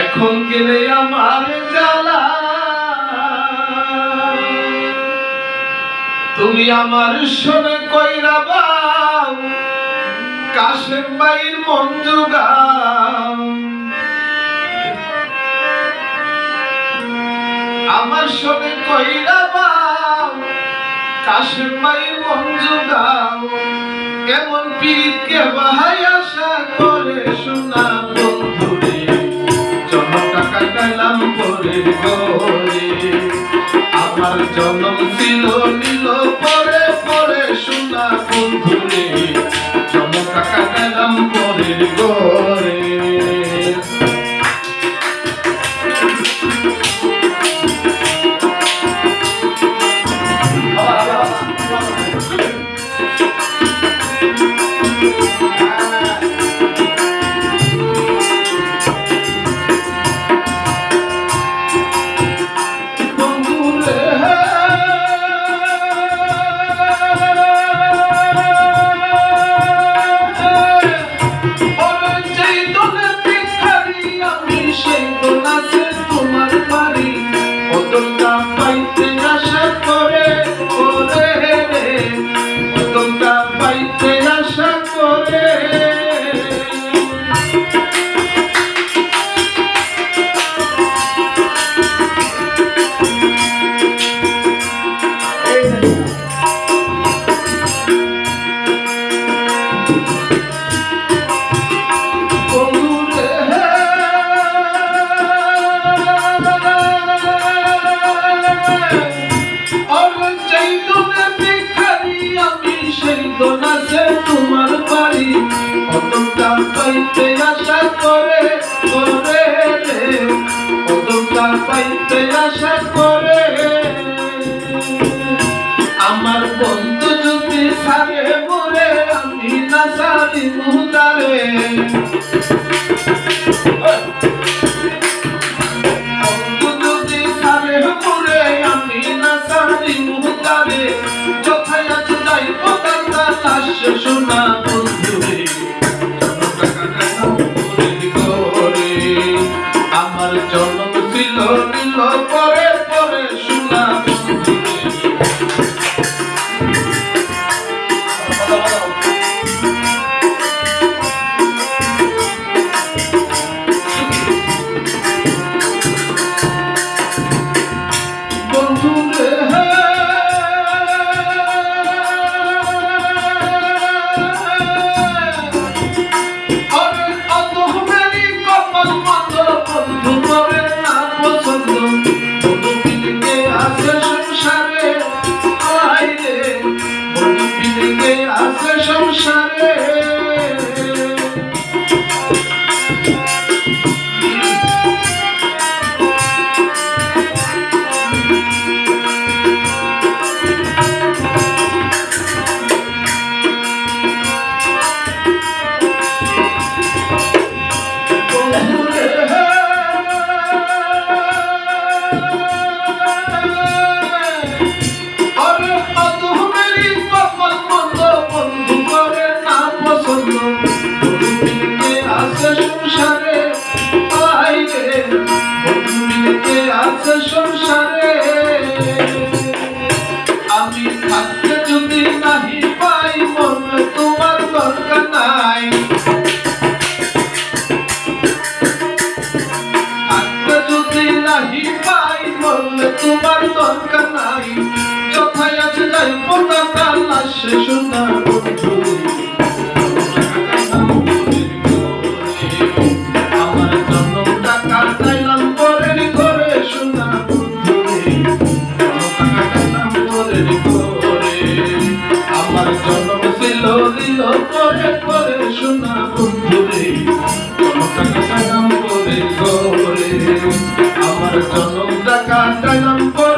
এখন গেলে আমার জ্বালা। তুমি আমার শোনে কইরা বাউ কাশেম ভাইয়ের মঞ্জুর কাশেম বাইর মঞ্জু গাও এমন পীরকে বাহাই আশা করে শোনা বন্ধুরে জন টাকা কালাম করে গরে আমার জন্ম ছিল নীল পরে পরে শোনা বন্ধুরে পাইতে আশা করে। পরে পরে আছে সংসারে। আছে সংসারে। আমি থাকতে যদি নাহি পাই মনে তোমার দরকার নাই। থাকতে যদি যথায় আছে যাই পোতা লাশ শুনে জনম ছিল দিল পরে পরে শোনা বন্ধুরে আমার জনম ডাকা টাকাম করে।